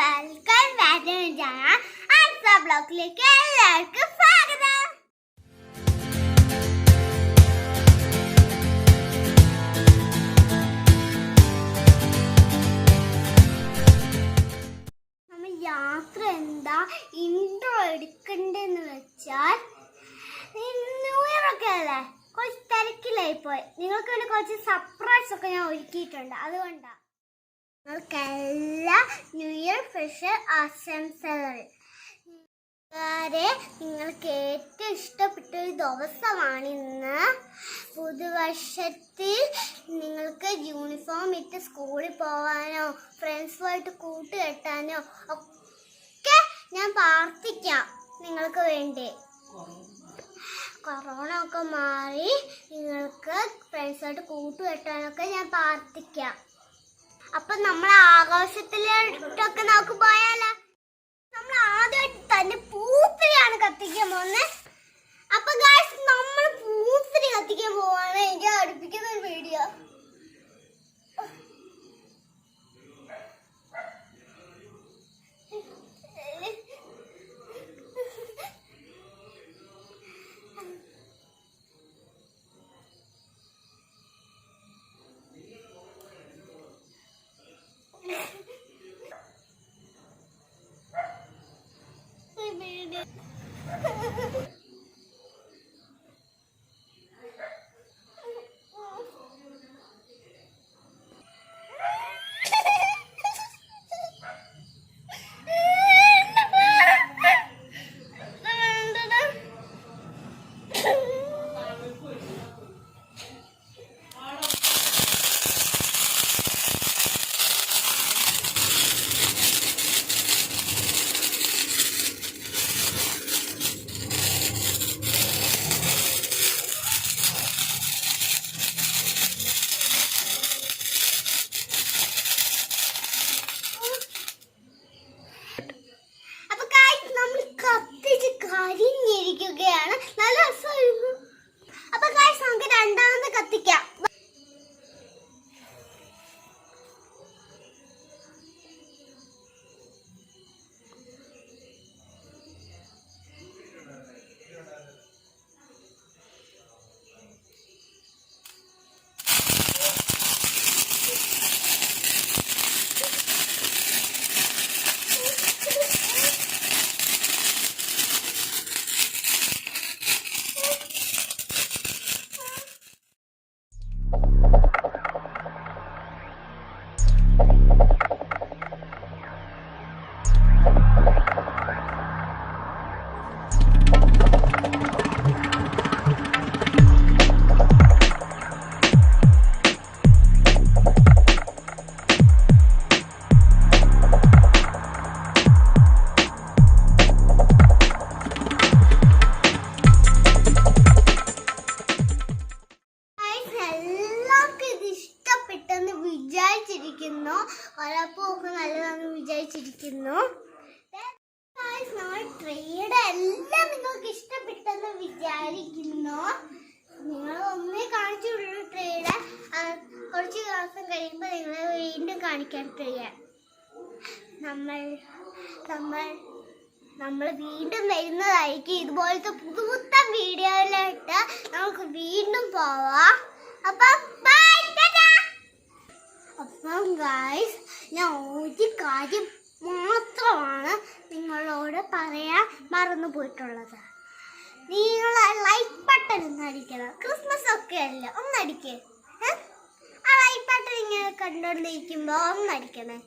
Welcome വേദന ആൻസ ബ്ലോക്കിലേക്ക് എല്ലാവർക്കും സ്വാഗതം. നമ്മൾ യാത്ര എന്താ ഇൻട്രോ എടുക്കണ്ടെന്ന് വെച്ചാൽ ന്യൂ ഒക്കെ അല്ലേ? കുറച്ച് തിരക്കിലായി പോയി. നിങ്ങൾക്ക് വേണ്ടി കുറച്ച് സർപ്രൈസ് ഒക്കെ ഞാൻ ഒരുക്കിയിട്ടുണ്ട്. അതുകൊണ്ടാണ് നിങ്ങൾക്കെല്ലാം ന്യൂ ഇയർ സ്പെഷ്യൽ ആശംസകൾ. വരെ നിങ്ങൾക്ക് ഏറ്റവും ഇഷ്ടപ്പെട്ട ഒരു ദിവസമാണ് ഇന്ന്. പുതുവർഷത്തിൽ നിങ്ങൾക്ക് യൂണിഫോം ഇട്ട് സ്കൂളിൽ പോകാനോ ഫ്രണ്ട്സുമായിട്ട് കൂട്ടുകെട്ടാനോ ഒക്കെ ഞാൻ പ്രാർത്ഥിക്കാം നിങ്ങൾക്ക് വേണ്ടി. കൊറോണ ഒക്കെ മാറി നിങ്ങൾക്ക് ഫ്രണ്ട്സായിട്ട് കൂട്ടുകെട്ടാനൊക്കെ ഞാൻ പ്രാർത്ഥിക്കാം. അപ്പൊ നമ്മൾ ആഘോഷത്തിലോട്ടൊക്കെ നമുക്ക് പോയാലോ? നമ്മൾ ആദ്യമായിട്ട് തന്നെ പൂത്തിരിയാണ് ഒരപ്പൊക്കെ നല്ലതാണെന്ന് വിചാരിച്ചിരിക്കുന്നു. എല്ലാം നിങ്ങൾക്ക് ഇഷ്ടപ്പെട്ടെന്ന് വിചാരിക്കുന്നു. നിങ്ങൾ ഒന്നേ കാണിച്ചുള്ളൂ ട്രേയുടെ കുറച്ച് ദിവസം കഴിയുമ്പോൾ നിങ്ങളെ വീണ്ടും കാണിക്കാൻ ട്രേയെ നമ്മൾ നമ്മൾ നമ്മൾ വീണ്ടും വരുന്നതായിരിക്കും ഇതുപോലത്തെ പുതുപുത്തൻ വീഡിയോയിലായിട്ട് നമുക്ക് വീണ്ടും പോവാം. അപ്പം ഗായ്സ് ഞാൻ ഒരു കാര്യം മാത്രമാണ് നിങ്ങളോട് പറയാൻ മറന്നു പോയിട്ടുള്ളത്. നിങ്ങൾ ലൈക്ക് ബട്ടൺ ഒന്ന് അടിക്കണം. ക്രിസ്മസ് ഒക്കെ അല്ലേ? ഒന്നടിക്കേ ആ ലൈക്ക് ബട്ടൺ ഇങ്ങനെ കണ്ടുകൊണ്ടിരിക്കുമ്പോൾ ഒന്നടിക്കണേ